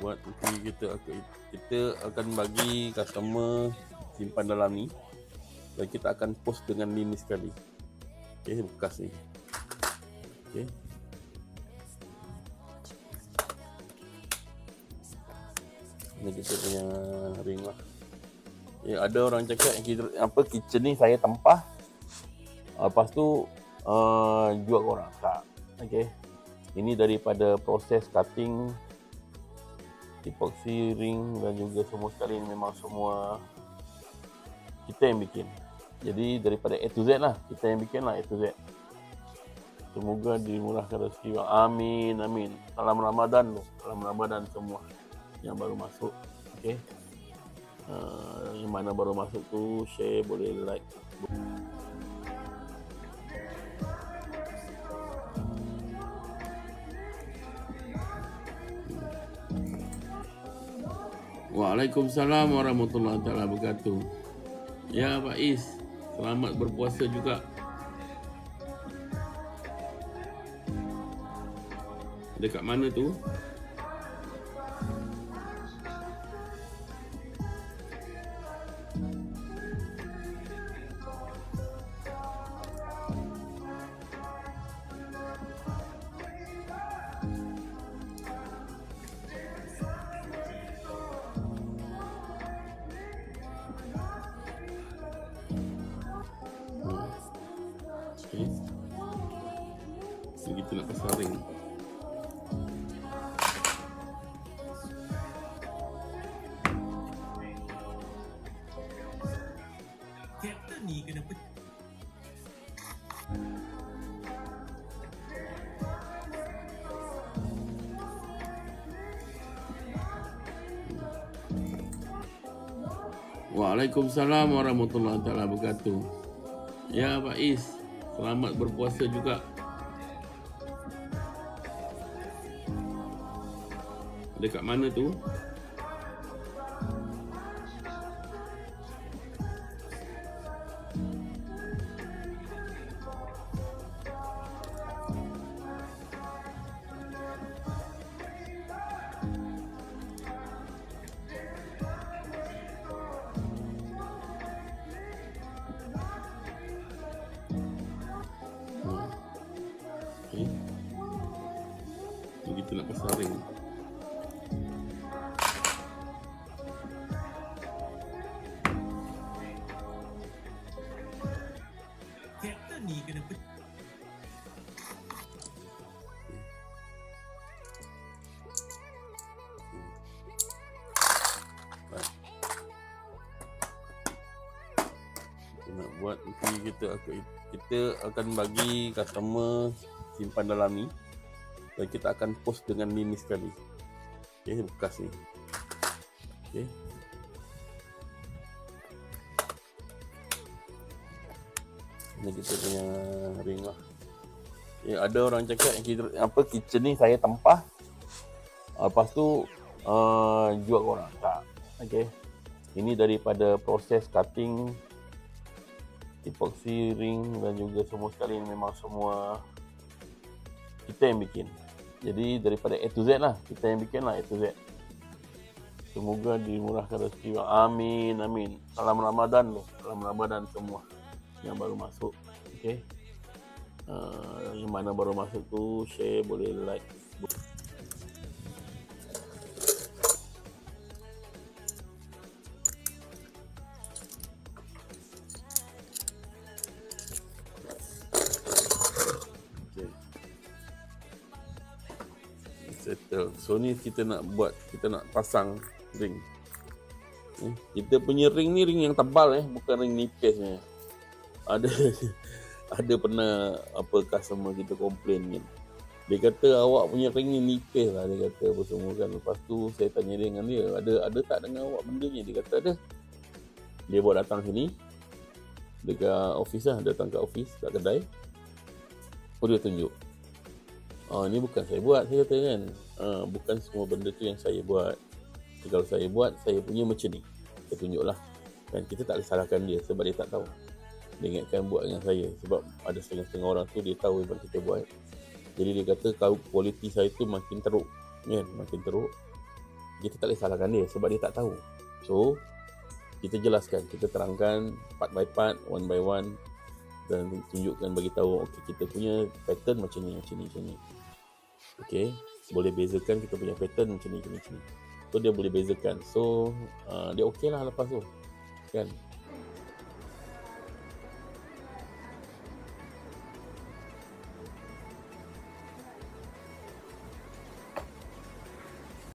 buat nanti kita akan kita akan bagi customer simpan dalam ni dan kita akan post dengan link ni sekali. Okey bekas ni okey ni kita punya ring lah. Eh, ada orang cakap kita, apa kitchen ni saya tempah. Lepas tu uh, jual ke orang? Tak. Okey ini daripada proses cutting epoxy ring dan juga semua sekali memang semua kita yang bikin. Jadi daripada A to Z lah. Kita yang bikin lah A to Z. Semoga dimurahkan rezeki. Amin amin. Salam Ramadan tu. Salam Ramadan semua yang baru masuk. Okey? Uh, yang mana baru masuk tu share boleh like Waalaikumsalam warahmatullahi taala wabarakatuh. Ya Pak Is, selamat berpuasa juga. Dekat mana tu? Kita nak pasang ring. Ni kena Waalaikumsalam warahmatullahi taala wabarakatuh. Ya Pak Is, selamat berpuasa juga. Dekat mana tu? Kita nak pasang ring. Buat nanti kita kita akan bagi customer simpan dalam ni dan kita akan post dengan link ni sekali okey bekas ni. Okey. Ni kita punya ring lah. Eh, ada orang cakap kita, apa kitchen ni saya tempah. Lepas tu uh, jual orang? Tak. Okey. Ini daripada proses cutting epoxy ring dan juga semua sekali memang semua kita yang bikin. Jadi daripada A to Z lah. Kita yang bikin lah A to Z. Semoga dimurahkan rezeki. Amin amin. Salam Ramadan tu. Salam Ramadan semua yang baru masuk. Okey? Uh, yang mana baru masuk tu share boleh like Settle. So ni kita nak buat, kita nak pasang ring. Eh, kita punya ring ni ring yang tebal eh, bukan ring nipis ni. Ada ada pernah apa customer kita komplain kan. Dia kata awak punya ring ni nipis lah dia kata apa semua kan. Lepas tu saya tanya dia dengan dia, ada ada tak dengan awak benda ni? Dia kata ada. Dia bawa datang sini dekat office lah, datang kat office, kat kedai. Oh dia tunjuk. Oh ni bukan saya buat, saya kata kan. Ah, bukan semua benda tu yang saya buat. Jadi, kalau saya buat, saya punya macam ni. Saya tunjuk lah. Dan kita tak boleh salahkan dia sebab dia tak tahu. Dia ingatkan buat dengan saya. Sebab ada setengah-setengah orang tu dia tahu yang kita buat. Jadi dia kata kalau kualiti saya tu makin teruk. Kan? Makin teruk. kita tak boleh salahkan dia sebab dia tak tahu. So, kita jelaskan, kita terangkan part by part, one by one dan tunjukkan bagi tahu okey kita punya pattern macam ni, macam ni, macam ni. Okey, boleh bezakan kita punya pattern macam ni, macam ni. So dia boleh bezakan. So uh, dia okey lah lepas tu. Kan?